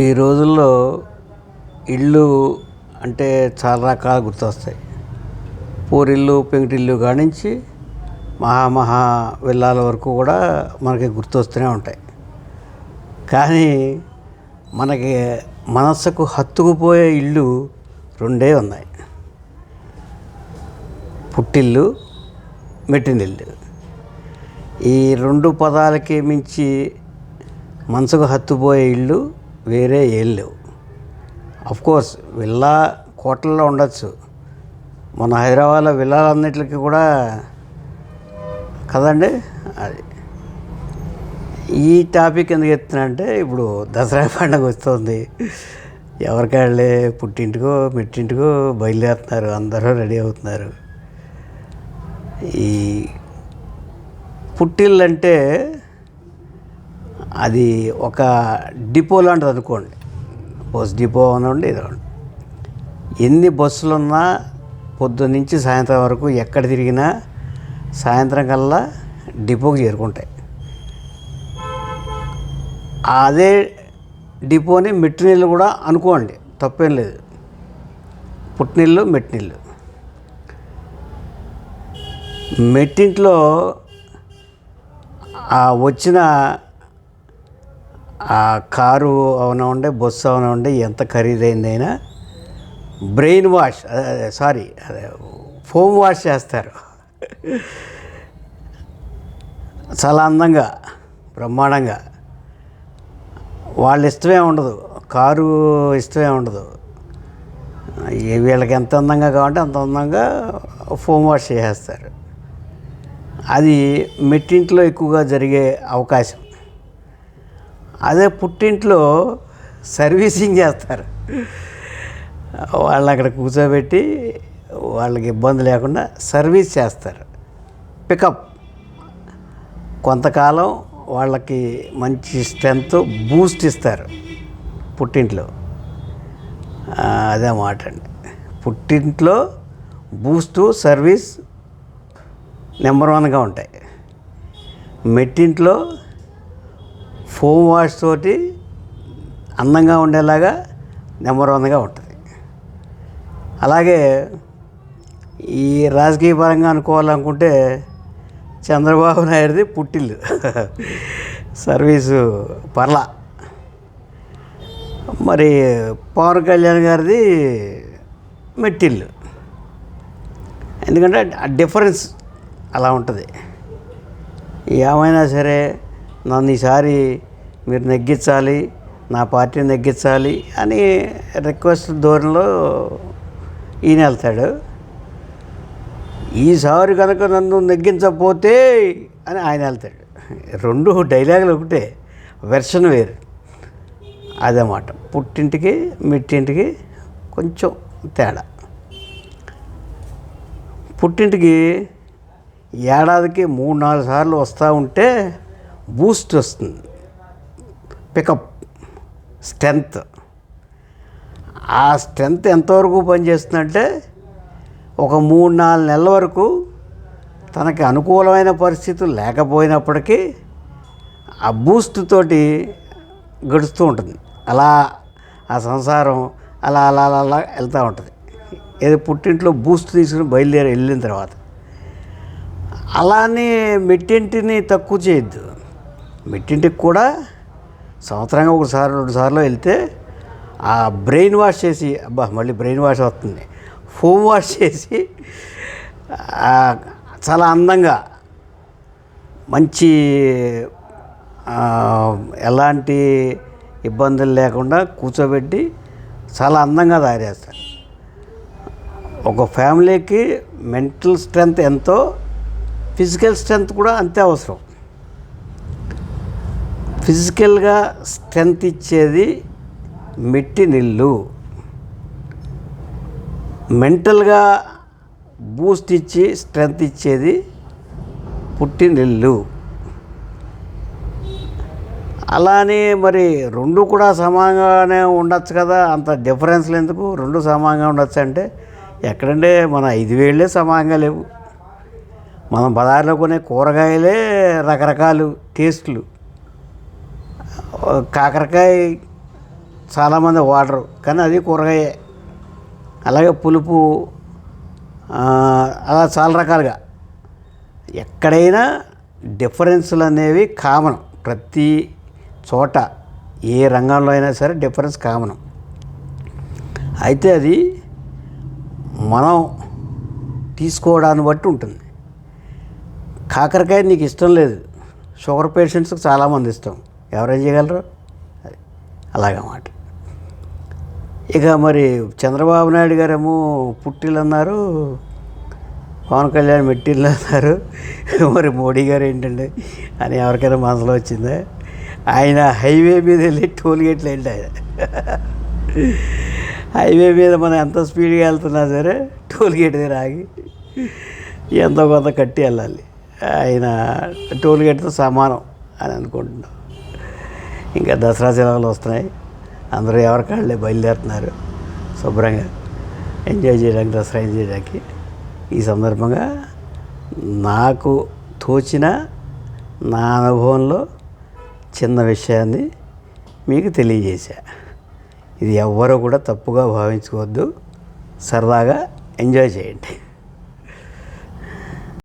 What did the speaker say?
ఈ రోజుల్లో ఇళ్ళు అంటే చాలా రకాలు గుర్తొస్తాయి. పూరిల్లు పెంకుటిల్లు కానించి మహా మహా విల్లాల వరకు కూడా మనకి గుర్తొస్తూనే ఉంటాయి. కానీ మనకి మనస్సుకు హత్తుకుపోయే ఇల్లు రెండే ఉన్నాయి. పుట్టిల్లు మెట్టినిల్లు. ఈ రెండు పదాలకి మించి మనసుకు హత్తుపోయే ఇల్లు వేరే ఏం లేవు. కోర్స్ విల్లా కోటల్లో ఉండొచ్చు. మన హైదరాబాద్లో విల్లాలన్నిటికీ కూడా కదండి? అది. ఈ టాపిక్ ఎందుకు ఎత్తున్నా అంటే ఇప్పుడు దసరా పండుగ వస్తుంది. ఎవరికాళ్ళే పుట్టింటికో మెట్టింటికో బయలుదేరుతున్నారు. అందరూ రెడీ అవుతున్నారు. ఈ పుట్టిల్లు అంటే అది ఒక డిపో లాంటిది అనుకోండి. బస్ డిపో అనండి ఇది ఎన్ని బస్సులు ఉన్నా పొద్దున్న నుంచి సాయంత్రం వరకు ఎక్కడ తిరిగినా సాయంత్రం కల్లా డిపోకి చేరుకుంటాయి. అదే డిపోని మెట్టినీళ్ళు కూడా అనుకోండి తప్పేం లేదు. పుట్టినీళ్ళు మెట్టినీళ్ళు మెట్టింట్లో ఆ వచ్చిన ఆ కారు అవనివ్వండి బస్సు అవనివ్వండి ఎంత ఖరీదైందైనా బ్రెయిన్ వాష్ అదే సారీ అదే ఫోమ్ వాష్ చేస్తారు. చాలా అందంగా బ్రహ్మాండంగా. వాళ్ళ ఇష్టమే ఉండదు కారు ఇష్టమే ఉండదు. ఏ వీళ్ళకి ఎంత అందంగా కావాలంటే అంత అందంగా ఫోమ్ వాష్ చేసేస్తారు. అది మెట్టింట్లో ఎక్కువగా జరిగే అవకాశం. అదే పుట్టింట్లో సర్వీసింగ్ చేస్తారు. వాళ్ళు అక్కడ కూర్చోబెట్టి వాళ్ళకి ఇబ్బంది లేకుండా సర్వీస్ చేస్తారు. పికప్. కొంతకాలం వాళ్ళకి మంచి స్ట్రెంత్ బూస్ట్ ఇస్తారు పుట్టింట్లో. అదే మాట అండి. పుట్టింట్లో బూస్టు సర్వీస్ నెంబర్ వన్గా ఉంటాయి. మెట్టింట్లో ఫోమ్ వాష్ తోటి అందంగా ఉండేలాగా నెంబర్ వన్గా ఉంటుంది. అలాగే ఈ రాజకీయ పరంగా అనుకోవాలనుకుంటే చంద్రబాబు నాయుడుది పుట్టిల్లు. సర్వీసు పర్లా. మరి పవన్ కళ్యాణ్ గారిది మెట్టిల్లు. ఎందుకంటే ఆ డిఫరెన్స్ అలా ఉంటుంది. ఏమైనా సరే నన్ను ఈసారి మీరు నెగ్గించాలి నా పార్టీని నెగ్గించాలి అని రిక్వెస్ట్ ధోరణిలో ఈయన వెళ్తాడు. ఈసారి కనుక నన్ను నెగ్గించకపోతే అని ఆయన వెళ్తాడు. రెండు డైలాగులు ఒకటే వెర్షన్ వేరు. అదన్నమాట. పుట్టింటికి మిట్టింటికి కొంచెం తేడా. పుట్టింటికి ఏడాదికి మూడు నాలుగు సార్లు వస్తూ ఉంటే బూస్ట్ వస్తుంది. పికప్ స్ట్రెంత్ ఆ స్ట్రెంత్ ఎంతవరకు పనిచేస్తుందంటే ఒక మూడు నాలుగు నెలల వరకు తనకి అనుకూలమైన పరిస్థితులు లేకపోయినప్పటికీ ఆ బూస్ట్ తోటి గడుస్తూ ఉంటుంది. అలా ఆ సంసారం అలా అలా అలా అలా వెళ్తూ ఉంటుంది. ఏదో పుట్టింట్లో బూస్ట్ తీసుకుని బయలుదేరి వెళ్ళిన తర్వాత. అలానే మెట్టింటిని తక్కువ చేయొద్దు. మెట్టింటికి కూడా సంవత్సరంగా ఒకసారి రెండు సార్లు వెళ్తే ఆ బ్రెయిన్ వాష్ చేసి అబ్బా మళ్ళీ బ్రెయిన్ వాష్ వస్తుంది ఫోమ్ వాష్ చేసి చాలా అందంగా మంచి ఎలాంటి ఇబ్బందులు లేకుండా కూర్చోబెట్టి చాలా అందంగా తయారు చేస్తారు. ఒక ఫ్యామిలీకి మెంటల్ స్ట్రెంగ్త్ ఎంతో ఫిజికల్ స్ట్రెంగ్త్ కూడా అంతే అవసరం. ఫిజికల్గా స్ట్రెంగ్త్ ఇచ్చేది మెట్టి నిల్లు మెంటల్గా బూస్ట్ ఇచ్చి స్ట్రెంగ్త్ ఇచ్చేది పుట్టినిల్లు అలానే మరి రెండు కూడా సమానంగానే ఉండొచ్చు కదా అంత డిఫరెన్స్లు ఎందుకు? రెండు సమానంగా ఉండొచ్చు అంటే ఎక్కడంటే మన ఐదు వేళ్ళే సమానంగా లేవు. మనం బజార్లో కొనే కూరగాయలే రకరకాలు టేస్ట్లు. కాకరకాయ చాలామంది వాడరు కానీ అది కూరగాయే. అలాగే పులుపు అలా చాలా రకాలుగా. ఎక్కడైనా డిఫరెన్స్లు అనేవి కామన్. ప్రతి చోట ఏ రంగంలో అయినా సరే డిఫరెన్స్ కామన్. అయితే అది మనం తీసుకోవడాన్ని బట్టి ఉంటుంది. కాకరకాయ నీకు ఇష్టం లేదు. షుగర్ పేషెంట్స్కి చాలామంది ఇష్టం. ఎవరేం చేయగలరు? అది అలాగన్నమాట ఇక మరి చంద్రబాబు నాయుడు గారేమో పుట్టిల్లు అన్నారు పవన్ కళ్యాణ్ మెట్టిల్లు అన్నారు మరి మోడీ గారు ఏంటండి అని ఎవరికైనా మనసులో వచ్చిందా? ఆయన హైవే మీద వెళ్ళి టోల్ గేట్లు ఏంటి ఆయన? హైవే మీద మనం ఎంత స్పీడ్గా వెళ్తున్నా సరే టోల్ గేట్ దగ్గర ఆగి ఎంతో కొంత కట్టి వెళ్ళాలి. ఆయన టోల్ గేట్తో సమానం అని అనుకుంటున్నాం. ఇంకా దసరా సెలవులు వస్తున్నాయి. అందరూ ఎవరికాళ్ళే బయలుదేరుతున్నారు. శుభ్రంగా ఎంజాయ్ చేయడానికి దసరా ఎంజాయ్ చేయడానికి. ఈ సందర్భంగా నాకు తోచిన నా అనుభవంలో చిన్న విషయాన్ని మీకు తెలియజేశా. ఇది ఎవ్వరూ కూడా తప్పుగా భావించుకోవద్దు. సరదాగా ఎంజాయ్ చేయండి.